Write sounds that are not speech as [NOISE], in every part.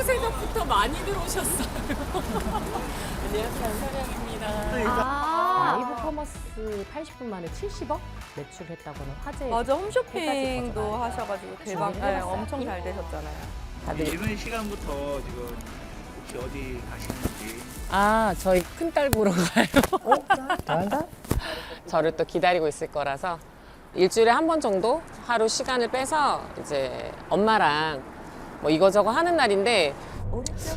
핑크 새벽부터 많이 들어오셨어요. [LAUGHS] 안녕하세요, 서령입니다. 아, 라이브 커머스 80분 만에 70억 매출했다고는 화제. 맞아 홈쇼핑도. 하셔가지고 대박 저는 네, 해봤어요. 엄청 잘 되셨잖아요. 다들 이른 시간부터 지금 혹시 어디 가시는지 아, 저희 큰딸 보러 가요. 잘한다? [LAUGHS] 저를 또 기다리고 있을 거라서 일주일에 한 번 정도 하루 시간을 빼서 이제 엄마랑 뭐 이거저거 하는 날인데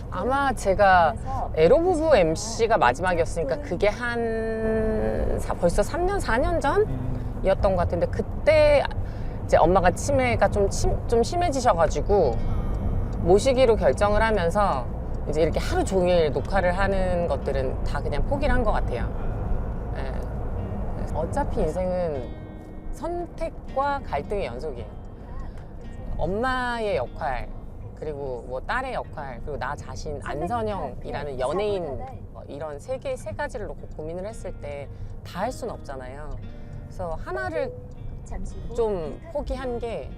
아마 제가 에로부부 MC가 마지막이었으니까 그게 한 사- 벌써 3년, 4년 전이었던 것 같은데 그때 이제 엄마가 치매가 좀, 침, 좀 심해지셔가지고 모시기로 결정을 하면서 이제 이렇게 하루 종일 녹화를 하는 것들은 다 그냥 포기를 한 것 같아요. 예. 어차피 인생은 선택과 갈등의 연속이에요. 엄마의 역할, 그리고 뭐 딸의 역할, 그리고 나 자신 안선영이라는 연예인 뭐 이런 세 개, 세 가지를 놓고 고민을 했을 때 다 할 수는 없잖아요. 그래서 하나를 좀 포기한 게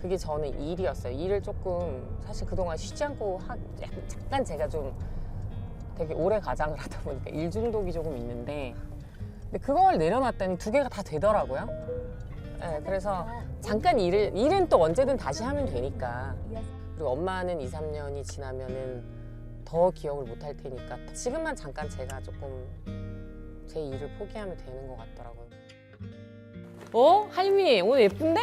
그게 저는 일이었어요. 일을 조금 사실 그동안 쉬지 않고 하, 잠깐 제가 좀 되게 오래 가장을 [LAUGHS] 하다 보니까 일 중독이 조금 있는데 근데 그걸 내려놨더니 두 개가 다 되더라고요. 네, 그래서 잠깐 일을 일은 또 언제든 다시 하면 되니까 그리고 엄마는 2, 3년이 지나면은 더 기억을 못 할 테니까 지금만 잠깐 제가 조금 제 일을 포기하면 되는 것 같더라고요. 어? 할미 오늘 예쁜데?